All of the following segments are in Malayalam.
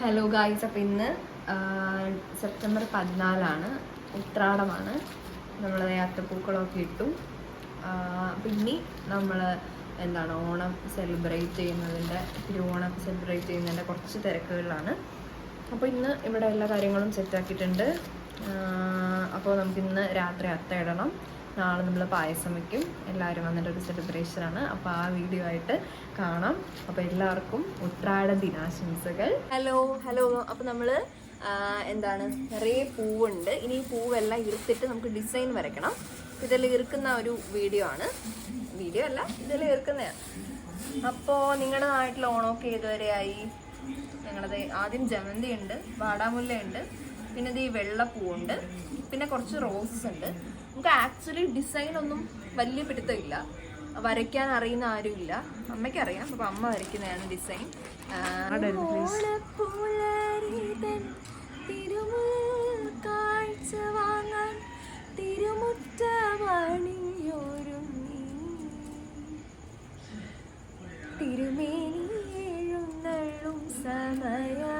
ഹലോ ഗായ്സ് അപ്പം ഇന്ന് സെപ്റ്റംബർ പതിനാലാണ്. ഉത്രാടമാണ്. നമ്മൾ യാത്രപ്പൂക്കളമൊക്കെ ഇട്ടു. പിന്നെ ഇനി നമ്മൾ എന്താണ് ഓണം സെലിബ്രേറ്റ് ചെയ്യുന്നതിന്റെ തിരുവോണം സെലിബ്രേറ്റ് ചെയ്യുന്നതിന്റെ കുറച്ച് തിരക്കുകളിലാണ്. അപ്പോൾ ഇന്ന് ഇവിടെ എല്ലാ കാര്യങ്ങളും സെറ്റാക്കിയിട്ടുണ്ട് അപ്പോൾ നമുക്കിന്ന് രാത്രി അത്തയിടണം നാളെ നമ്മൾ പായസം വയ്ക്കും എല്ലാവരും വന്നിട്ട് ഒരു സെലിബ്രേഷനാണ് അപ്പോൾ ആ വീഡിയോ ആയിട്ട് കാണാം. അപ്പോൾ എല്ലാവർക്കും ഉത്രാട ദിനാശംസകൾ. ഹലോ ഹലോ അപ്പോൾ നമ്മൾ എന്താണ് നിറയെ പൂവുണ്ട്. ഇനി പൂവെല്ലാം ഇരുത്തിട്ട് നമുക്ക് ഡിസൈൻ വരയ്ക്കണം. ഇതെല്ലാം ഇറുക്കുന്ന ഒരു വീഡിയോ ആണ്. വീഡിയോ അല്ല ഇതെല്ലാം ഇറുക്കുന്നതാണ് അപ്പോൾ നിങ്ങളുടെ നാട്ടിൽ ഓണമൊക്കെ ഏതുവരെയായി ഞങ്ങളത് ആദ്യം ജമന്തി ഉണ്ട് വാടാമുല്ല ഉണ്ട് പിന്നെ ഇത് ഈ വെള്ളപ്പൂവുണ്ട്. പിന്നെ കുറച്ച് റോസസ് ഉണ്ട്. നമുക്ക് ആക്ച്വലി ഡിസൈൻ ഒന്നും വലിയ പിടുത്തമില്ല. വരയ്ക്കാൻ അറിയുന്ന ആരുമില്ല. അമ്മയ്ക്ക് അറിയാം അപ്പൊ അമ്മ വരയ്ക്കുന്നതാണ് ഡിസൈൻ കാഴ്ച വാങ്ങാൻ തിരുമുറ്റമണിയൊരുങ്ങി തിരുമേനി എഴുന്നള്ളും സമയമായി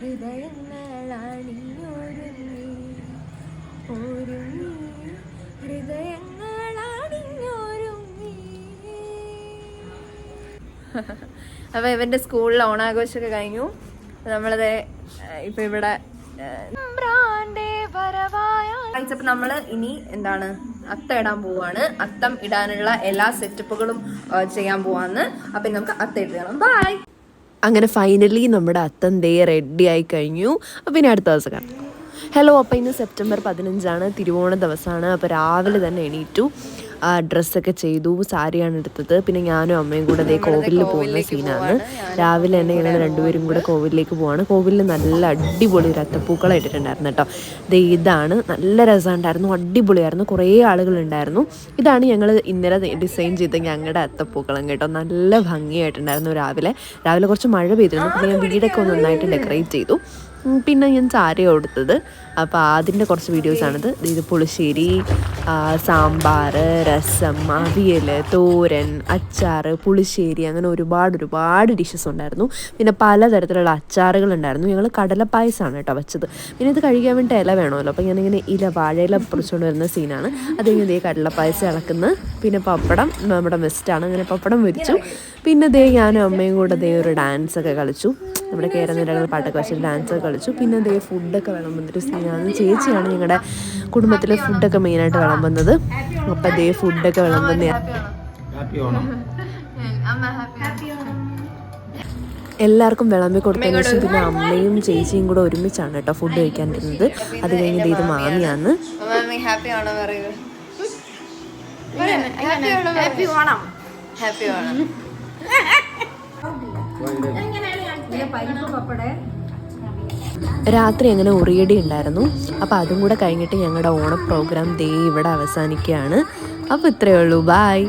ഹൃദയങ്ങൾ അണിഞ്ഞൊരുങ്ങി ഒരുങ്ങി ഹൃദയങ്ങൾ അണിഞ്ഞൊരുങ്ങി അപ്പൊ ഇവന്റെ സ്കൂളിൽ ഓണാഘോഷമൊക്കെ കഴിഞ്ഞു. നമ്മളത് ഇപ്പൊ ഇവിടെ അപ്പൊ നമ്മൾ ഇനി എന്താണ് അത്ത ഇടാൻ പോവാണ്. അത്തം ഇടാനുള്ള എല്ലാ സെറ്റപ്പുകളും ചെയ്യാൻ പോവാന്ന്. അപ്പൊ നമുക്ക് അത്ത ഇടണം ബൈ അങ്ങനെ ഫൈനലി നമ്മുടെ അത്തം ദേ റെഡി ആയി കഴിഞ്ഞു. അപ്പോൾ ഇനി അടുത്ത ദിവസം കാണാം. ഹലോ അപ്പോൾ ഇന്ന് സെപ്റ്റംബർ പതിനഞ്ചാണ് തിരുവോണ ദിവസമാണ്. അപ്പോൾ രാവിലെ തന്നെ എണീറ്റു. ഡ്രസ്സൊക്കെ ചെയ്തു സാരിയാണ് എടുത്തത്. പിന്നെ ഞാനും അമ്മയും കൂടെ അതേ കോവിലിൽ പോകുന്ന സീനാണ്. രാവിലെ തന്നെ ഞങ്ങൾ രണ്ടുപേരും കൂടെ കോവിലിലേക്ക് പോവാണ്. കോവിലിൽ നല്ല അടിപൊളി ഒരു അത്തപ്പൂക്കളം ഇട്ടിട്ടുണ്ടായിരുന്നു കേട്ടോ. ദേ ഇതാണ്. നല്ല രസമുണ്ടായിരുന്നു. അടിപൊളിയായിരുന്നു. കുറേ ആളുകളുണ്ടായിരുന്നു. ഇതാണ് ഞങ്ങൾ ഇന്നലെ ഡിസൈൻ ചെയ്ത ഞങ്ങളുടെ അത്തപ്പൂക്കളം കേട്ടോ. നല്ല ഭംഗിയായിട്ടുണ്ടായിരുന്നു രാവിലെ. രാവിലെ കുറച്ച് മഴ പെയ്തിരുന്നു. പിന്നെ ഞാൻ വീടൊക്കെ ഒന്ന് നന്നായിട്ട് ഡെക്കറേറ്റ് ചെയ്തു. പിന്നെ ഞാൻ സാരി കൊടുത്തത് അപ്പോൾ അതിന്റെ കുറച്ച് വീഡിയോസാണിത് ഇത് പുളിശ്ശേരി സാമ്പാർ രസം അവിയൽ തോരൻ അച്ചാർ പുളിശ്ശേരി അങ്ങനെ ഒരുപാട് ഒരുപാട് ഡിഷസ് ഉണ്ടായിരുന്നു. പിന്നെ പലതരത്തിലുള്ള അച്ചാറുകൾ ഉണ്ടായിരുന്നു. ഞങ്ങൾ കടലപ്പായസമാണ് കേട്ടോ വെച്ചത്. പിന്നെ ഇത് കഴിക്കാൻ വേണ്ടി ഇല വേണമല്ലോ. അപ്പോൾ ഞാനിങ്ങനെ ഇല വാഴയില പൊറിച്ചുകൊണ്ട് വരുന്ന സീനാണ്. അത് കഴിഞ്ഞ് ദേ കടലപ്പായസം ഇളക്കുന്ന. പിന്നെ പപ്പടം നമ്മുടെ മെസ്റ്റാണ് അങ്ങനെ പപ്പടം വരിച്ചു. പിന്നെ ദേ ഞാനും അമ്മയും കൂടെ ദേ ഒരു ഡാൻസ് ഒക്കെ കളിച്ചു. നമ്മുടെ കേരനിരകൾ പാട്ടൊക്കെ വെച്ച് ഡാൻസ് ഒക്കെ കളിച്ചു. പിന്നെ ദേ ഫുഡൊക്കെ വിളമ്പുന്നൊരു സീനാണ് ചേച്ചിയാണ് ഞങ്ങളുടെ കുടുംബത്തിലെ ഫുഡൊക്കെ മെയിനായിട്ട് വിളമ്പുന്നത് അപ്പം ദേ ഫുഡൊക്കെ വിളമ്പുന്ന ഹാപ്പി ഓണം അമ്മ ഹാപ്പി എല്ലാവർക്കും വിളമ്പി കൊടുത്തതിന് ശേഷം പിന്നെ അമ്മയും ചേച്ചിയും കൂടെ ഒരുമിച്ചാണ് കേട്ടോ ഫുഡ് കഴിക്കാനിരുന്നത്. അത് കഴിഞ്ഞ് ദേ ഇത് മാമിയാണ്. ഹാപ്പി ആണോ ഹാപ്പി ഓണം ഹാപ്പി ഓണം രാത്രി അങ്ങനെ ഉറിയടി ഉണ്ടായിരുന്നു. അപ്പോൾ അതും കൂടെ കഴിഞ്ഞിട്ട് ഞങ്ങളുടെ ഓണ പ്രോഗ്രാം ദേ ഇവിടെ അവസാനിക്കുകയാണ്. അപ്പോൾ ഇത്രയേ ഉള്ളൂ. ബായ്